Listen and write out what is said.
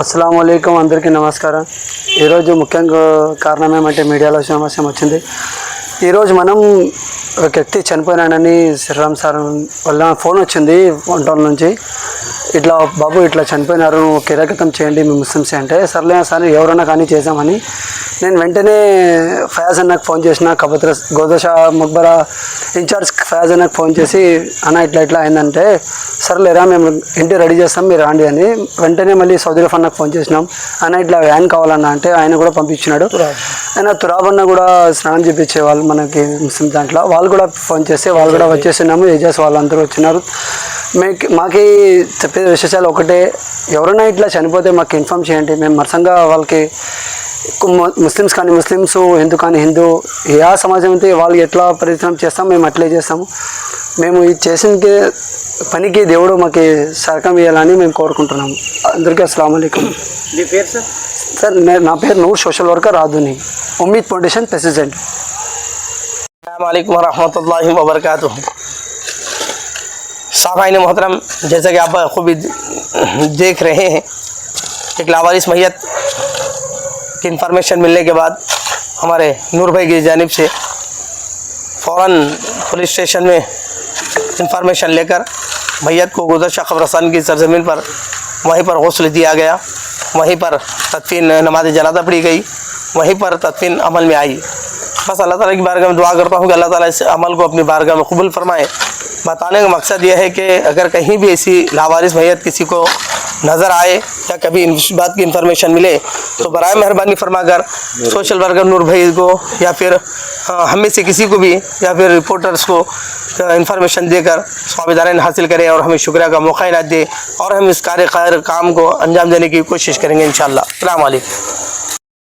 అస్సలం అయికం అందరికీ నమస్కారం. ఈరోజు ముఖ్యంగా కారణం ఏమంటే మీడియాలో సమావేశం వచ్చింది. ఈరోజు మనం ఒక వ్యక్తి చనిపోయినాడని శ్రీరామ్ సార్ వల్ల ఫోన్ వచ్చింది వంటల నుంచి. ఇట్లా బాబు ఇట్లా చనిపోయినారు కిరాకతం చేయండి మీ ముస్లిమ్స్ అంటే సర్లే సార్ ఎవరన్నా కానీ చేసామని నేను వెంటనే ఫయాజ్ అన్నకు ఫోన్ చేసిన కబత్ర గోదశ మక్బరా ఇన్ఛార్జ్ ఫయాజ్ అన్నకు ఫోన్ చేసి అన్న ఇట్లా ఇట్లా అయిందంటే సర్లేరా మేము ఇంటి రెడీ చేస్తాం మీరు రాండి అని వెంటనే మళ్ళీ సౌదీ రఫ్ అన్నకు ఫోన్ చేసినాం. అన్న ఇట్లా వ్యాన్ కావాలన్న అంటే ఆయన కూడా పంపించినాడు. ఆయన తురాబ్ అన్న కూడా స్నానం చేపించే వాళ్ళు మనకి ముస్లిం దాంట్లో. వాళ్ళు కూడా ఫోన్ చేస్తే వాళ్ళు కూడా వచ్చేసినాము ఏజెస్ వాళ్ళందరూ వచ్చినారు. మీకు మాకి చెప్పే విశేషాలు ఒకటే. ఎవరైనా ఇట్లా చనిపోతే మాకు ఇన్ఫామ్ చేయండి. మేము మరసంగా వాళ్ళకి ముస్లిమ్స్ కానీ ముస్లిమ్స్ హిందూ కానీ హిందూ ఏ సమాజం అయితే వాళ్ళు ఎట్లా ప్రయత్నం చేస్తాం మేము అట్లే చేస్తాము. మేము ఇది చేసిన పనికి దేవుడు మాకు సరకం ఇవ్వాలని మేము కోరుకుంటున్నాము. అందరికీ అస్సలం అయికం మీ పేరు సార్? సార్ నా పేరు నువ్వు సోషల్ వర్కర్ రాదుని ఉమ్మీద్ ఫౌండేషన్ ప్రెసిడెంట్. అస్సలం వరహమూల వబర్కాతు साफ़ाइन मोहतरम, जैसा कि आप खूब देख रहे हैं, एक लावारिस मैयत की इन्फॉर्मेशन मिलने के बाद हमारे नूर भाई की जानब से फ़ौर पुलिस स्टेशन में इंफॉर्मेशन लेकर मैयत को गुजशा खबरस्तान की सरजमीन पर, वहीं पर गौसल दिया गया। वहीं पर तदफीन नमाज़ जनाजा पड़ी गई। वहीं पर तदफीन अमल में आई। बस अल्लाह ताला की बारगाह में दुआ करता हूँ कि अल्लाह ताला इस अमल को अपनी बारगाह में कबूल फरमाए। बताने का मकसद यह है कि अगर कहीं भी ऐसी लावारिस मैयत किसी को नज़र आए या कभी इस बात की इंफॉर्मेशन मिले तो बरए मेहरबानी फरमाकर सोशल वर्कर नूर भाई को या फिर हमें से किसी को भी या फिर रिपोर्टर्स को इंफॉर्मेशन देकर स्वाबिदान हासिल करें और हमें शुक्रिया का मौका इनात दें और हम इस कार्य काम को अंजाम देने की कोशिश करेंगे इन शाला